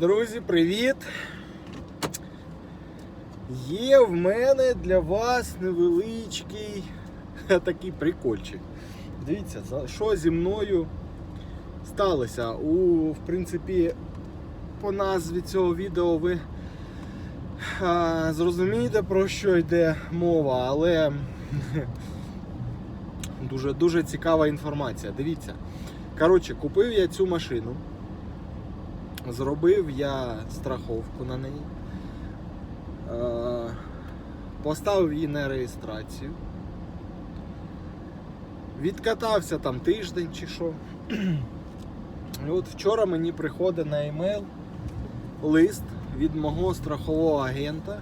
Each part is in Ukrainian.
Друзі, привіт! Є в мене для вас невеличкий такий прикольчик. Дивіться, що зі мною сталося. У, в принципі, по назві цього відео ви а, зрозумієте, про що йде мова, але дуже, дуже цікава інформація. Дивіться. Коротше, купив я цю машину. Зробив я страховку на неї. Е, Поставив її на реєстрацію. Відкатався там тиждень чи що. І от вчора мені приходить на емейл лист від мого страхового агента.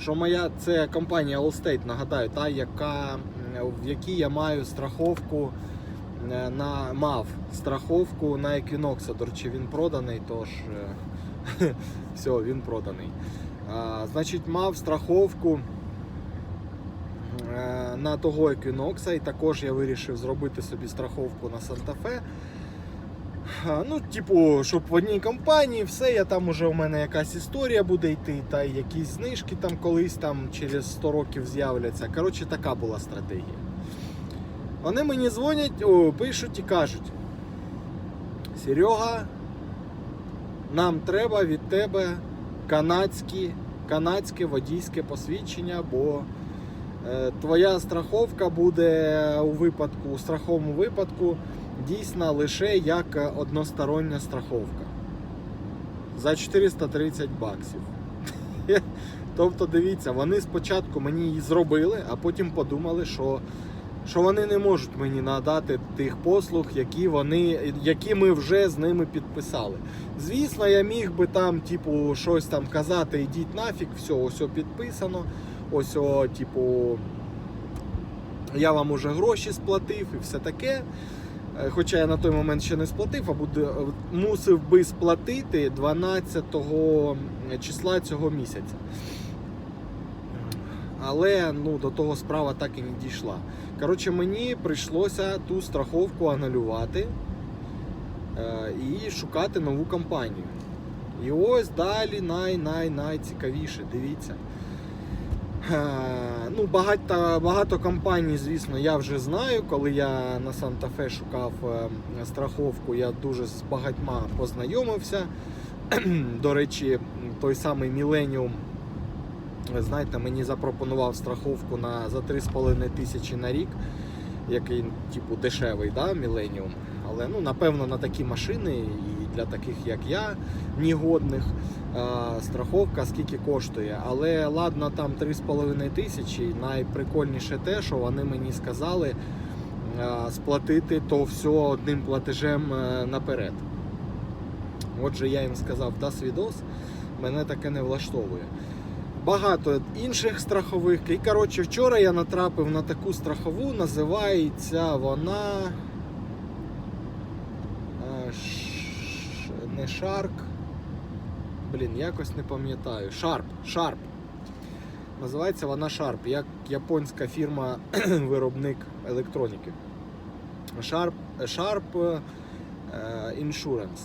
Що моя це компанія Allstate, нагадаю, та, яка, в якій я маю страховку на мав страховку на Equinox. До речі, він проданий, тож е, все, він проданий. А, значить, мав страховку е, на того Equinox, і також я вирішив зробити собі страховку на Санта-Фе. Ну, типу, щоб в одній компанії все, я там уже у мене якась історія буде йти, та якісь знижки там колись там через 100 років з'являться. Коротше, така була стратегія. Вони мені дзвонять, пишуть і кажуть: Серега, нам треба від тебе канадські, канадське водійське посвідчення, бо е, твоя страховка буде у випадку, у страховому випадку дійсна лише як одностороння страховка. За 430 баксів. Тобто, дивіться, вони спочатку мені її зробили, а потім подумали, що що вони не можуть мені надати тих послуг, які вони, які ми вже з ними підписали. Звісно, я міг би там, типу, щось там казати, ідіть нафіг, все, ось підписано. Ось, типу, я вам уже гроші сплатив і все таке. Е, Хоча я на той момент ще не сплатив, а буде, мусив би сплатити 12 числа цього місяця. Але ну, до того справа так і не дійшла. Коротше, мені прийшлося ту страховку анулювати е, і шукати нову компанію. І ось далі най-най-найцікавіше. Дивіться. Е, ну, багато, багато компаній, звісно, я вже знаю. Коли я на Санта-Фе шукав е, страховку, я дуже з багатьма познайомився. До речі, той самий Millennium знаєте, мені запропонував страховку на за 3,5 тисячі на рік, який, типу, дешевий, да, Millennium. Але ну, напевно на такі машини і для таких, як я, негодних, страховка скільки коштує. Але ладно, там 3,5 тисячі. Найприкольніше те, що вони мені сказали сплатити то все одним платежем е, наперед. Отже, я їм сказав, да, свідос, мене таке не влаштовує багато інших страхових. І коротше, вчора я натрапив на таку страхову, називається вона. е, Не Shark. Блін, якось не пам'ятаю. Sharp. Sharp. Називається вона Sharp, як японська фірма виробник електроніки. Sharp, Sharp е, Insurance.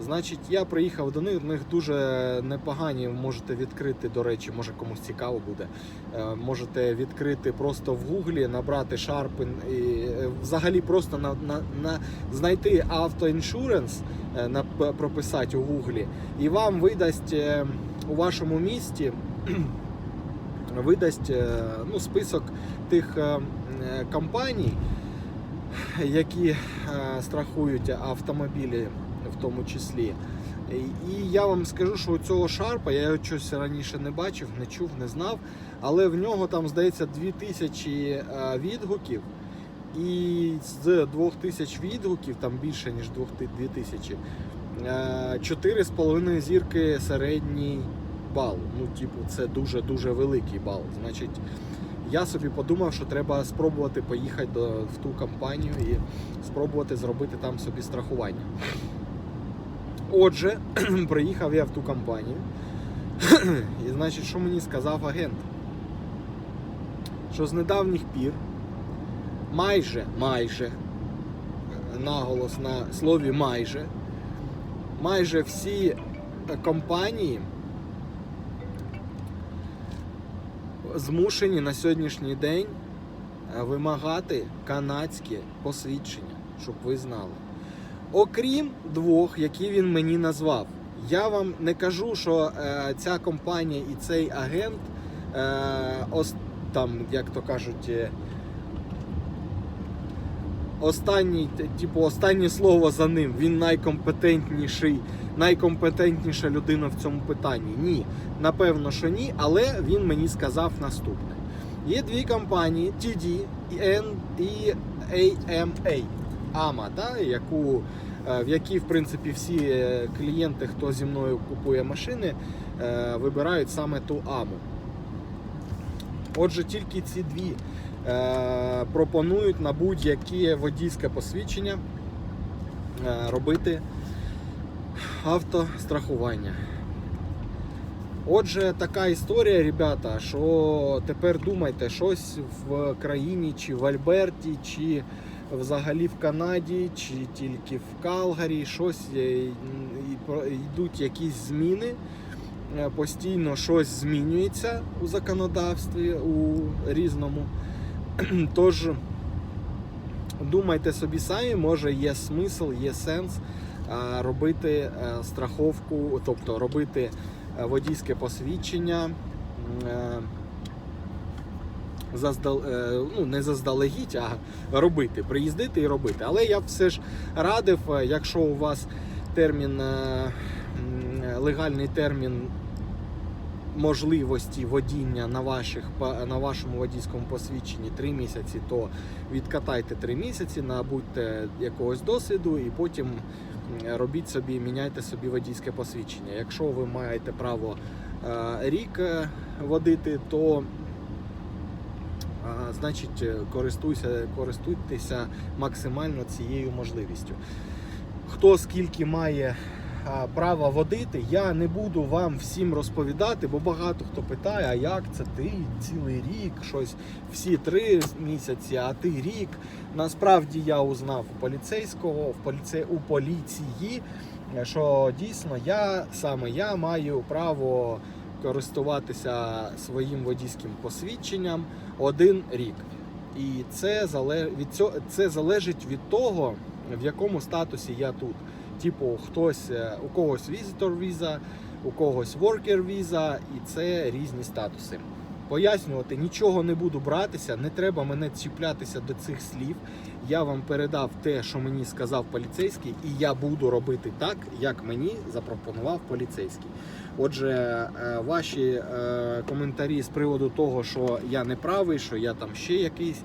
Значить, я приїхав до них, в них дуже непогані. Можете відкрити, до речі, може комусь цікаво буде. Е, Можете відкрити просто в гуглі, набрати Sharp і е, взагалі просто на, на, на знайти автоіншуренс, е, на прописати у гуглі, і вам видасть у вашому місті видасть ну, список тих компаній, які страхують автомобілі в тому числі. І я вам скажу, що у цього шарпа я його щось раніше не бачив, не чув, не знав. Але в нього там, здається, 2000 е, відгуків. І з 2000 відгуків, там більше ніж 2000, е, 4,5 зірки середній бал. Ну, типу, це дуже-дуже великий бал. Значить, я собі подумав, що треба спробувати поїхати до, в ту компанію і спробувати зробити там собі страхування. Отже, приїхав я в ту компанію. І значить, що мені сказав агент? Що з недавніх пір майже, майже, наголос на слові майже, майже всі компанії змушені на сьогоднішній день вимагати канадське посвідчення, щоб ви знали. Окрім двох, які він мені назвав. Я вам не кажу, що е, ця компанія і цей агент, е, ос, там, як то кажуть, е, останній, типу, останнє слово за ним. Він найкомпетентніший, найкомпетентніша людина в цьому питанні. Ні, напевно, що ні, але він мені сказав наступне. Є дві компанії TD і AMA, AMA, да, яку, е, в якій, в принципі, всі е, клієнти, хто зі мною купує машини, е, вибирають саме ту AMU. Отже, тільки ці дві пропонують на будь-яке водійське посвідчення робити автострахування. Отже, така історія, ребята, що тепер думайте, щось в країні, чи в Альберті, чи взагалі в Канаді, чи тільки в Калгарі, щось йдуть якісь зміни. Е, Постійно щось змінюється у законодавстві у різному. Тож думайте собі самі, може є смисл, є сенс е, робити е, страховку, тобто робити водійське посвідчення. Заздал, е, ну, не заздалегідь, а робити, приїздити і робити. Але я все ж радив, е, якщо у вас термін, е, легальний термін можливості водіння на, ваших, на вашому водійському посвідченні 3 місяці, то відкатайте 3 місяці, набудьте якогось досвіду і потім робіть собі, міняйте собі водійське посвідчення. Якщо ви маєте право рік водити, то значить е, користуйся, користуйтеся максимально цією можливістю. Хто скільки має а, права водити, я не буду вам всім розповідати, бо багато хто питає, а як це ти цілий рік, щось всі три місяці, а ти рік. Насправді я узнав у поліцейського, в поліце, у поліції, е, що дійсно я саме я маю право користуватися своїм водійським посвідченням один рік. І це, від цього... це залежить від того, в якому статусі я тут. Типу, хтось е, у когось візитор віза, у когось worker віза, і це різні статуси. Пояснювати нічого не буду братися, не треба мене чіплятися до цих слів. Я вам передав те, що мені сказав поліцейський, і я буду робити так, як мені запропонував поліцейський. Отже, е, ваші е, коментарі з приводу того, що я не правий, що я там ще якийсь,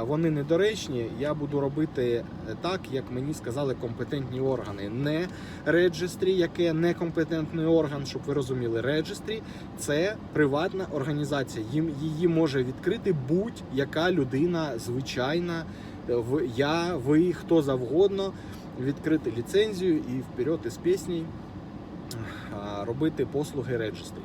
вони недоречні. Я буду робити так, як мені сказали компетентні органи. Не реджестрі, яке не компетентний орган, щоб ви розуміли. Реджестрі це приватна організація. Їм її може відкрити будь-яка людина, звичайна. е, В я, ви, хто завгодно, відкрити ліцензію і вперед із піснею робити послуги реджестрі.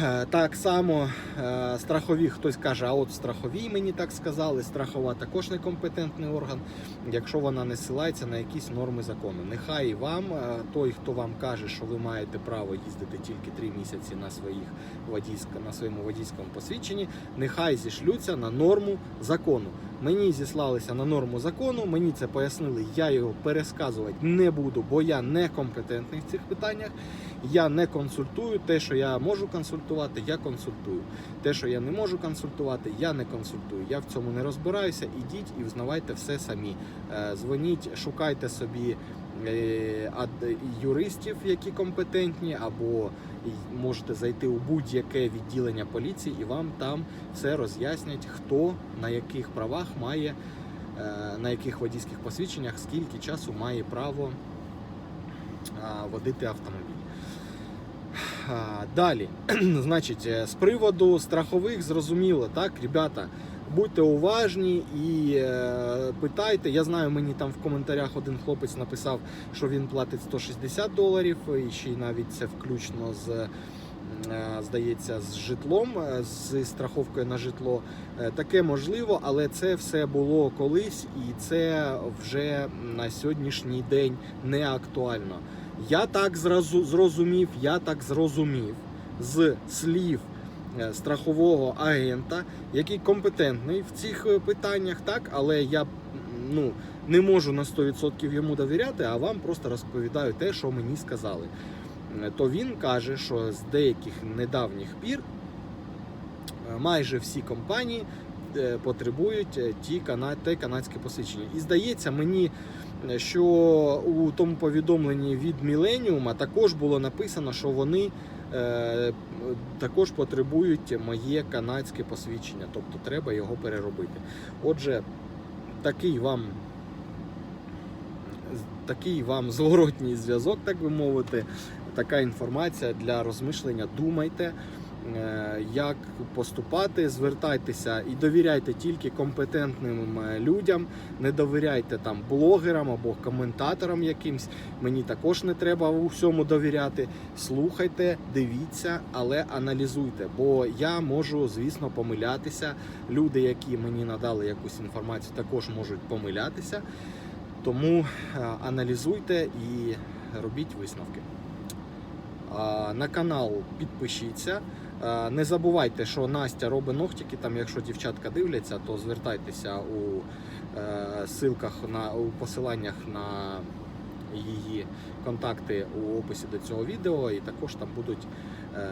Е, Так само е, страхові, хтось каже, а от страхові мені так сказали, страхова також некомпетентний орган, якщо вона не ссилається на якісь норми закону. Нехай вам, е, той, хто вам каже, що ви маєте право їздити тільки 3 місяці на, своїх водійська, на своєму водійському посвідченні, нехай зішлються на норму закону. Мені зіслалися на норму закону, мені це пояснили, я його пересказувати не буду, бо я не компетентний в цих питаннях. Я не консультую. Те, що я можу консультувати, я консультую. Те, що я не можу консультувати, я не консультую. Я в цьому не розбираюся. Ідіть і взнавайте все самі. Е, Дзвоніть, шукайте собі юристів, які компетентні, або можете зайти у будь-яке відділення поліції, і вам там все роз'яснять, хто на яких правах має, е, на яких водійських посвідченнях, скільки часу має право водити автомобіль. Далі, значить, е, з приводу страхових зрозуміло, так, ребята, будьте уважні і е, питайте. Я знаю, мені там в коментарях один хлопець написав, що він платить 160 доларів, і ще й навіть це включно з. е, Здається, з житлом, е, з страховкою на житло. Е, Таке можливо, але це все було колись, і це вже на сьогоднішній день не актуально. Я так зрозумів, я так зрозумів з слів страхового агента, який компетентний в цих е, питаннях, так, але я ну, не можу на 100% йому довіряти, а вам просто розповідаю те, що мені сказали. Е, То він каже, що з деяких недавніх пір е, майже всі компанії е, потребують е, ті кана... те канадське посвідчення. І здається мені, е, що у тому повідомленні від Міленіума також було написано, що вони е, також потребують моє канадське посвідчення, тобто треба його переробити. Отже, такий вам. Такий вам зворотній зв'язок, так би мовити, така інформація для розмишлення. Думайте, е, як поступати, звертайтеся і довіряйте тільки компетентним е, людям, не довіряйте там блогерам або коментаторам якимсь. Мені також не треба у всьому довіряти. Слухайте, дивіться, але аналізуйте. Бо я можу, звісно, помилятися. Люди, які мені надали якусь інформацію, також можуть помилятися. Тому е, аналізуйте і робіть висновки. На канал підпишіться. А, Не забувайте, що Настя робить ногтики. Там, якщо дівчатка дивляться, то звертайтеся у е, на у посиланнях на її контакти у описі до цього відео, і також там будуть е,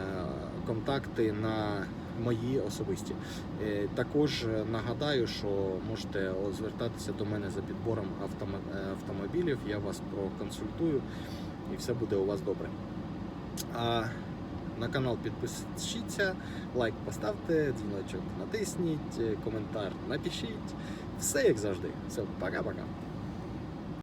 контакти на мої особисті. Е, Також е, нагадаю, що можете звертатися до мене за підбором е, автомобілів. Я вас проконсультую і все буде у вас добре. На канал підпишіться, лайк поставте, дзвіночок натисніть, е, коментар напишіть. Все як завжди. Все, пока-пока.